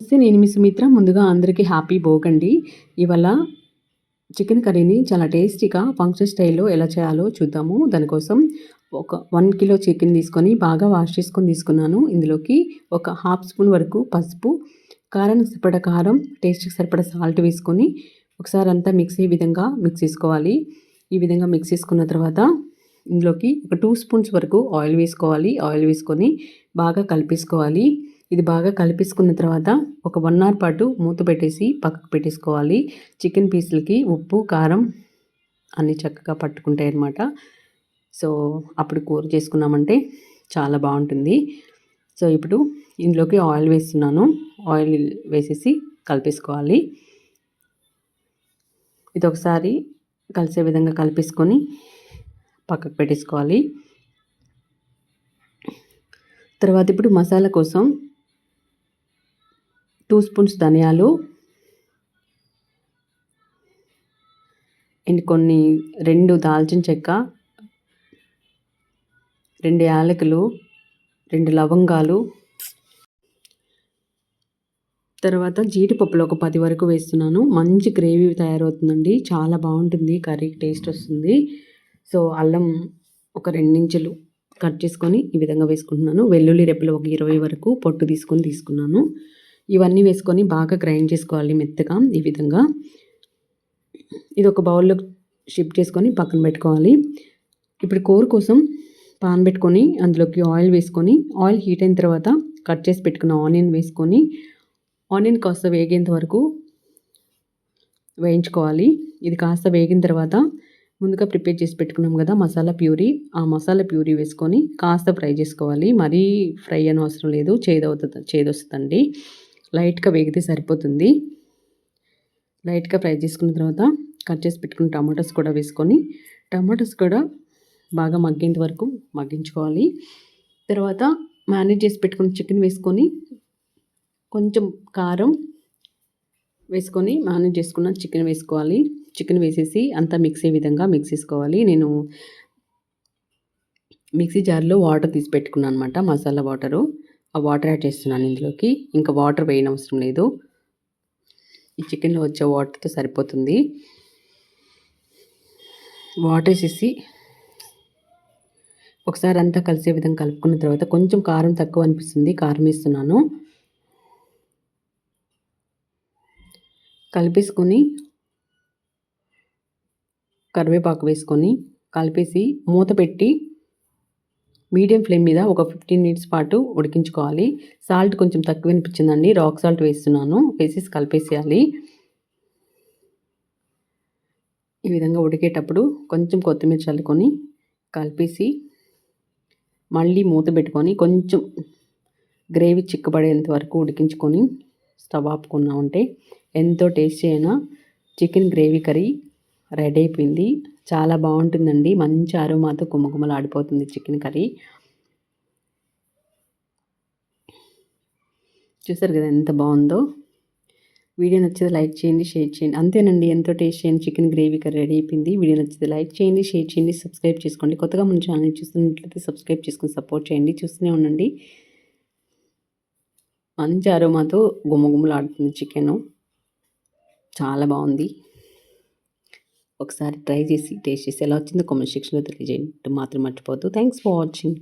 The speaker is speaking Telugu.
నేను మీ సుమిత్ర ముందుగా అందరికీ హ్యాపీ భోగండి. ఇవాళ చికెన్ కర్రీని చాలా టేస్టీగా ఫంక్షన్ స్టైల్లో ఎలా చేయాలో చూద్దాము. దానికోసం ఒక వన్ కిలో చికెన్ తీసుకొని బాగా వాష్ చేసుకొని తీసుకున్నాను. ఇందులోకి ఒక హాఫ్ స్పూన్ వరకు పసుపు కారానికి సరిపడ కారం టేస్ట్కి సరిపడ సాల్ట్ వేసుకొని ఒకసారి అంతా మిక్స్ అయ్యే విధంగా మిక్స్ చేసుకోవాలి. ఈ విధంగా మిక్స్ చేసుకున్న తర్వాత ఇందులోకి ఒక టూ స్పూన్స్ వరకు ఆయిల్ వేసుకోవాలి. ఆయిల్ వేసుకొని బాగా కలిపేసుకోవాలి. ఇది బాగా కలిపేసుకున్న తర్వాత ఒక వన్ అవర్ పాటు మూత పెట్టేసి పక్కకు పెట్టేసుకోవాలి. చికెన్ పీసులకి ఉప్పు కారం అన్నీ చక్కగా పట్టుకుంటాయి అన్నమాట. సో అప్పుడు కూర చేసుకున్నామంటే చాలా బాగుంటుంది. సో ఇప్పుడు ఇందులోకి ఆయిల్ వేస్తున్నాను. ఆయిల్ వేసేసి కలిపేసుకోవాలి. ఇది ఒకసారి కలిసే విధంగా కలిపేసుకొని పక్కకు పెట్టేసుకోవాలి. తర్వాత ఇప్పుడు మసాలా కోసం టూ స్పూన్స్ ధనియాలు అండ్ కొన్ని రెండు దాల్చిన చెక్క రెండు యాలకులు రెండు లవంగాలు. తర్వాత జీడిపప్పులు ఒక పది వరకు వేస్తున్నాను. మంచి గ్రేవీ తయారవుతుందండి. చాలా బాగుంటుంది. కర్రీ టేస్ట్ వస్తుంది. సో అల్లం ఒక రెండించెలు కట్ చేసుకొని ఈ విధంగా వేసుకుంటున్నాను. వెల్లుల్లి రెప్పలు ఒక ఇరవై వరకు పొట్టు తీసుకొని తీసుకున్నాను. ఇవన్నీ వేసుకొని బాగా గ్రైండ్ చేసుకోవాలి మెత్తగా ఈ విధంగా. ఇది ఒక బౌల్లో షిఫ్ట్ చేసుకొని పక్కన పెట్టుకోవాలి. ఇప్పుడు కూర కోసం పాన్ పెట్టుకొని అందులోకి ఆయిల్ వేసుకొని ఆయిల్ హీట్ అయిన తర్వాత కట్ చేసి పెట్టుకున్న ఆనియన్ వేసుకొని ఆనియన్ కాస్త వేగేంత వరకు వేయించుకోవాలి. ఇది కాస్త వేగిన తర్వాత ముందుగా ప్రిపేర్ చేసి పెట్టుకున్నాం కదా మసాలా ప్యూరీ ఆ మసాలా ప్యూరీ వేసుకొని కాస్త ఫ్రై చేసుకోవాలి. మరీ ఫ్రై అని అవసరం లేదు చేదవుతుంది చేదొస్తుందండి. లైట్గా వేగితే సరిపోతుంది. లైట్గా ఫ్రై చేసుకున్న తర్వాత కట్ చేసి పెట్టుకున్న టమాటోస్ కూడా వేసుకొని టమాటోస్ కూడా బాగా మగ్గేంత వరకు మగ్గించుకోవాలి. తర్వాత మ్యారినేట్ చేసి పెట్టుకున్న చికెన్ వేసుకొని కొంచెం కారం వేసుకొని మ్యారినేట్ చేసుకున్న చికెన్ వేసుకోవాలి. చికెన్ వేసేసి అంతా మిక్స్ అయ్యే విధంగా మిక్స్ చేసుకోవాలి. నేను మిక్సీ జార్లో వాటర్ తీసి పెట్టుకున్నాను అనమాట మసాలా వాటరు. ఆ వాటర్ యాడ్ చేస్తున్నాను ఇందులోకి. ఇంకా వాటర్ వేయనవసరం అవసరం లేదు. ఈ చికెన్లో వచ్చే వాటర్తో సరిపోతుంది. వాటర్ వేసేసి ఒకసారి అంతా కలిసే విధంగా కలుపుకున్న తర్వాత కొంచెం కారం తక్కువ అనిపిస్తుంది. కారం వేస్తున్నాను. కలిపేసుకొని కరివేపాకు వేసుకొని కలిపేసి మూత పెట్టి మీడియం ఫ్లేమ్ మీద ఒక ఫిఫ్టీన్ మినిట్స్ పాటు ఉడికించుకోవాలి. సాల్ట్ కొంచెం తక్కువ అనిపించిందండి రాక్ సాల్ట్ వేస్తున్నాను. వేసేసి కలిపేసేయాలి. ఈ విధంగా ఉడికేటప్పుడు కొంచెం కొత్తిమీర చల్లుకొని కలిపేసి మళ్ళీ మూత పెట్టుకొని కొంచెం గ్రేవీ చిక్కబడేంత వరకు ఉడికించుకొని స్టవ్ ఆపుకున్నామంటే ఎంతో టేస్టీ అయినా చికెన్ గ్రేవీ కర్రీ రెడీ అయిపోయింది. చాలా బాగుంటుందండి. మంచి అరోమాతో గుమ్మగుమ్మలు ఆడిపోతుంది చికెన్ కర్రీ. చూసారు కదా ఎంత బాగుందో? వీడియో నచ్చితే లైక్ చేయండి షేర్ చేయండి. అంతేనండి ఎంతో టేస్ట్ చేయండి చికెన్ గ్రేవీ కర్రీ రెడీ అయిపోయింది. వీడియో నచ్చితే లైక్ చేయండి షేర్ చేయండి సబ్స్క్రైబ్ చేసుకోండి. కొత్తగా మన ఛానల్ చూస్తున్నట్లయితే సబ్స్క్రైబ్ చేసుకొని సపోర్ట్ చేయండి. చూస్తూనే ఉండండి. మంచి అరోమాతో గుమ్మగుమ్మలు ఆడుతుంది చికెను. చాలా బాగుంది. ఒకసారి ట్రై చేసి టేస్ట్ చేసి ఎలా వచ్చిందో కామెంట్ సెక్షన్లో తెలియజేయండి. మాత్రం మర్చిపోవద్దు. Thanks for watching